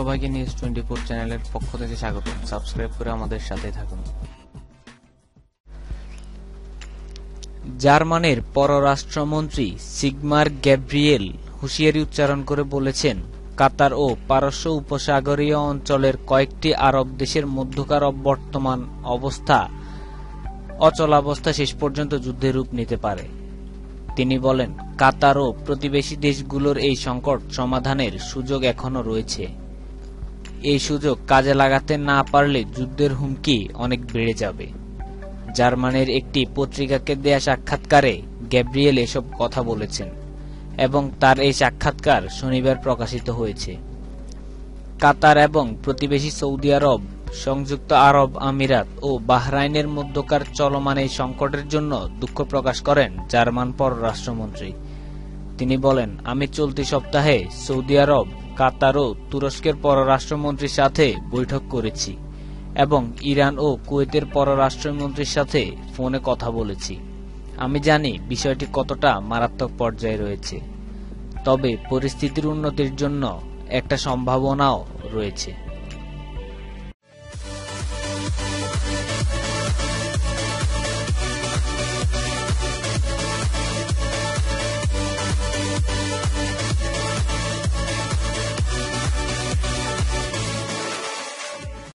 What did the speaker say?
সবাইকে news twenty four চ্যানেলের পক্ষ থেকে স্বাগত। সাবস্ক্রাইব করে আমাদের সাথে থাকুন। জার্মানির পররাষ্ট্রমন্ত্রী সিগমার গ্যাব্রিয়েল হুঁশিয়ারি উচ্চারণ করে বলেছেন, কাতার ও পারস্য উপসাগরীয় অঞ্চলের কয়েকটি আরব দেশের মধ্যকার বর্তমান অবস্থা অচলাবস্থা শেষ পর্যন্ত যুদ্ধের রূপ নিতে পারে। তিনি বলেন, কাতার ও প্রতিবেশী দেশগুলোর এই সংকট সমাধানের সুযোগ এখনও রয়েছে। এই সুযোগ কাজে লাগাতে না পারলে যুদ্ধের হুমকি অনেক বেড়ে যাবে। জার্মানির একটি পত্রিকাকে দেয়া সাক্ষাৎকারে গ্যাব্রিয়েল এসব কথা বলেছেন এবং তার এই সাক্ষাৎকার শনিবার প্রকাশিত হয়েছে। কাতার এবং প্রতিবেশী সৌদি আরব, সংযুক্ত আরব আমিরাত ও বাহরাইনের মধ্যকার চলমান এই সংকটের জন্য দুঃখ প্রকাশ করেন জার্মান পররাষ্ট্রমন্ত্রী। তিনি বলেন, আমি চলতি সপ্তাহে সৌদি আরব কাতার ও তুরস্কের পররাষ্ট্রমন্ত্রীর সাথে বৈঠক করেছি এবং ইরান ও কুয়েতের পররাষ্ট্রমন্ত্রীর সাথে ফোনে কথা বলেছি। আমি জানি বিষয়টি কতটা মারাত্মক পর্যায়ে রয়েছে, তবে পরিস্থিতির উন্নতির জন্য একটা সম্ভাবনাও রয়েছে।